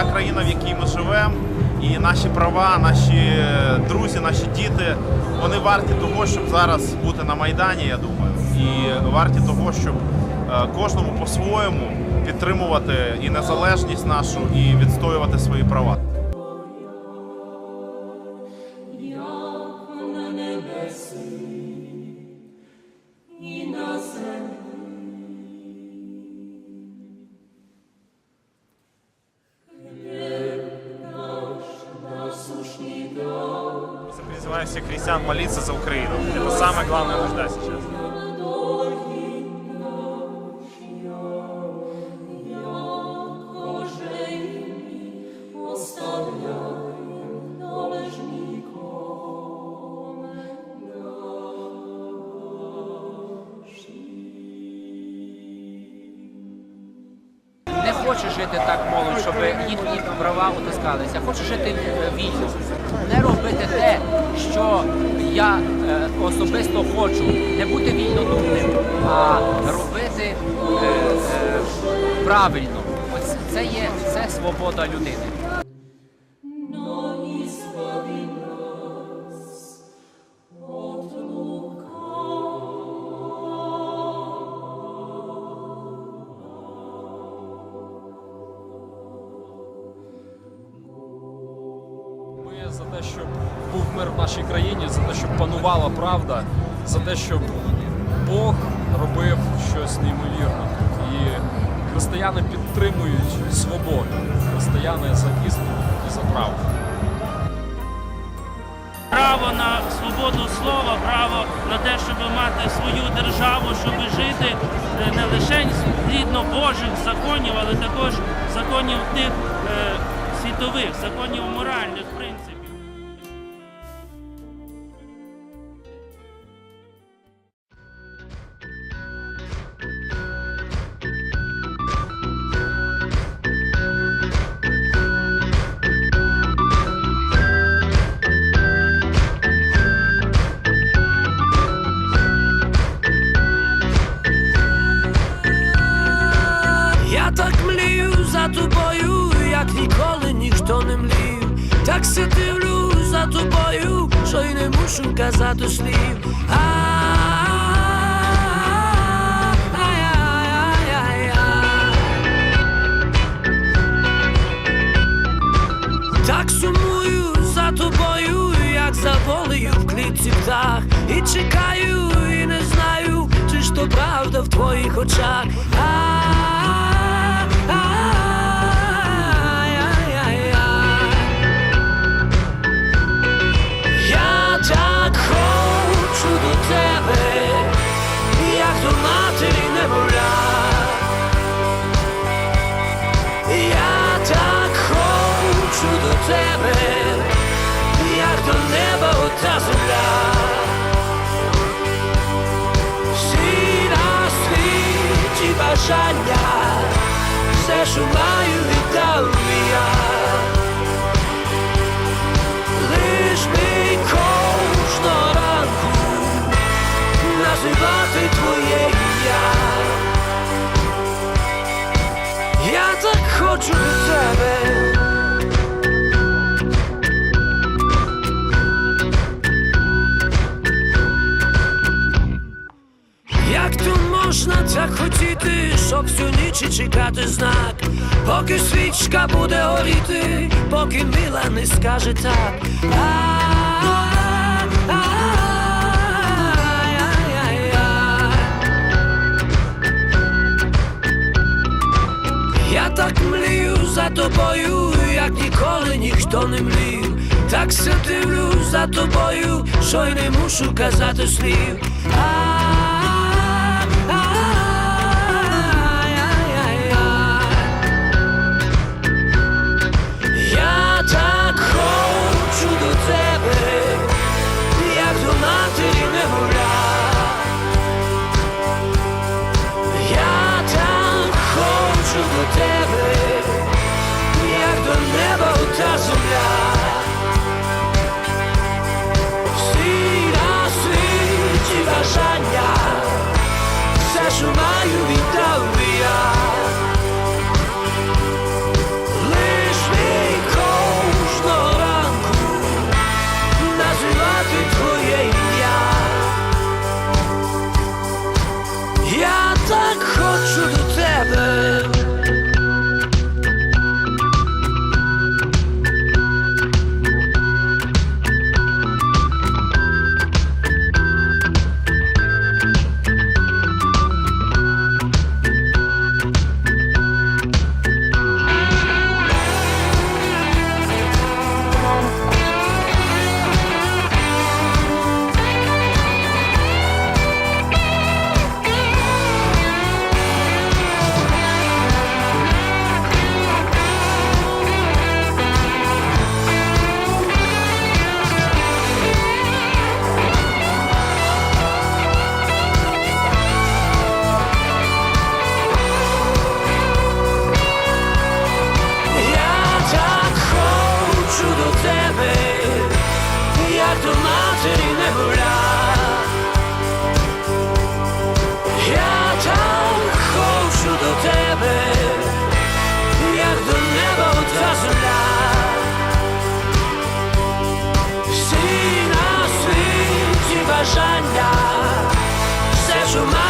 ця країна, в якій ми живемо, і наші права, наші друзі, наші діти, вони варті того, щоб зараз бути на Майдані, я думаю, і варті того, щоб е, кожному по-своєму підтримувати і незалежність нашу, і відстоювати свої права. Всех христиан молиться за Украину. Это самая главная нужда сейчас. Хоче жити так молодь, щоб їхні права утискалися. Хоче жити е, вільно. Не робити те, що я е, особисто хочу. Не бути вільнодумним, а робити е, правильно. Ось це є це свобода людини. Був мир в нашій країні, за те, щоб панувала правда, за те, щоб Бог робив щось неймовірне. І християни підтримують свободу. Християни за істину і за правду. право на свободу слова, право на те, щоб мати свою державу, щоб жити е, не лише згідно Божих законів, але також законів тих е, світових, законів моральних принципів. Так се дивлю за тобою, що й не мушу казати слів. Так сумую за тобою, як за волею в клітці птах. І чекаю, і не знаю, чи ж то правда в твоїх очах. Бажання, все, що маю, віддав я. Лиш би кожного ранку називати твоє ім'я. Я так хочу до тебе. Щоб всю ніч і чекати знак, поки свічка буде горіти, поки мила не скаже так. Я так млію за тобою, як ніколи ніхто не млів. Так се дивлю за тобою, що й не мушу казати слів. je m'arrête.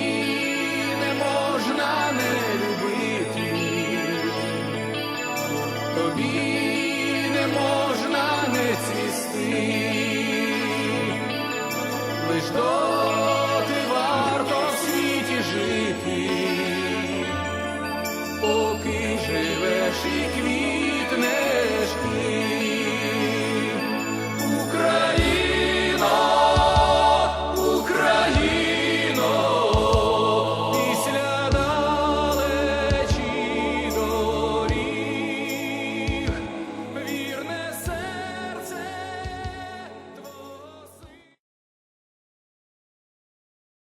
лиш